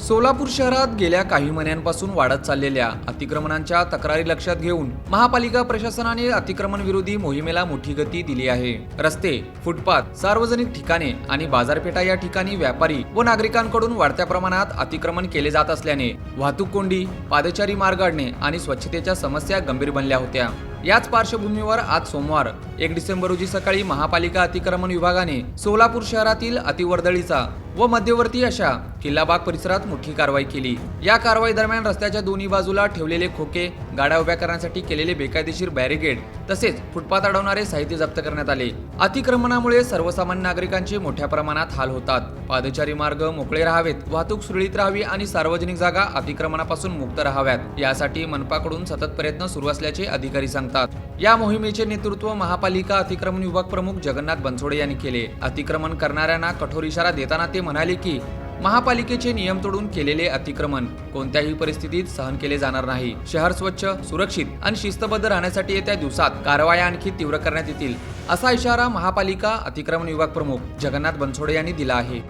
सोलापूर शहरात गेल्या काही महिन्यांपासून वाढत चाललेल्या अतिक्रमणांच्या तक्रारी लक्षात घेऊन महापालिका प्रशासनाने अतिक्रमण विरोधी मोहिमेला मोठी गती दिली आहे. रस्ते फुटपाथ सार्वजनिक ठिकाणे आणि बाजारपेठा या ठिकाणी व्यापारी व नागरिकांकडून वाढत्या प्रमाणात अतिक्रमण केले जात असल्याने वाहतूक कोंडी पादचारी मार्गाडणे आणि स्वच्छतेच्या समस्या गंभीर बनल्या होत्या. याच पार्श्वभूमीवर आज सोमवार एक डिसेंबर रोजी सकाळी महापालिका अतिक्रमण विभागाने सोलापूर शहरातील अतिवर्दळीचा व मध्यवर्ती अशा किल्लाबाग परिसरात मोठी कारवाई केली. या कारवाई दरम्यान रस्त्याच्या दोन्ही बाजूला ठेवलेले खोके गाड्या उभ्या करण्यासाठी केलेले बेकायदेशीर बॅरिगेड तसेच फुटपाथ अडवणारे साहित्य जप्त करण्यात आले. अतिक्रमणामुळे सर्वसामान्य नागरिकांचे मोठ्या प्रमाणात हाल होतात. पादचारी मार्ग मोकळे राहावेत वाहतूक सुरळीत राहावी आणि सार्वजनिक जागा अतिक्रमणापासून मुक्त राहाव्यात. यासाठी मनपाकडून सतत प्रयत्न सुरू असल्याचे अधिकारी सांगतात या मोहिमेचे नेतृत्व महापालिका अतिक्रमण विभाग प्रमुख जगन्नाथ बनसोडे यांनी केले. अतिक्रमण करणाऱ्यांना कठोर इशारा देताना ते म्हणाले की महापालिकेचे नियम तोडून केलेले अतिक्रमण कोणत्याही परिस्थितीत सहन केले जाणार नाही. शहर स्वच्छ सुरक्षित आणि शिस्तबद्ध राहण्यासाठी येत्या दिवसात कारवाया आणखी तीव्र करण्यात येतील असा इशारा महापालिका अतिक्रमण विभाग प्रमुख जगन्नाथ बनसोडे यांनी दिला आहे.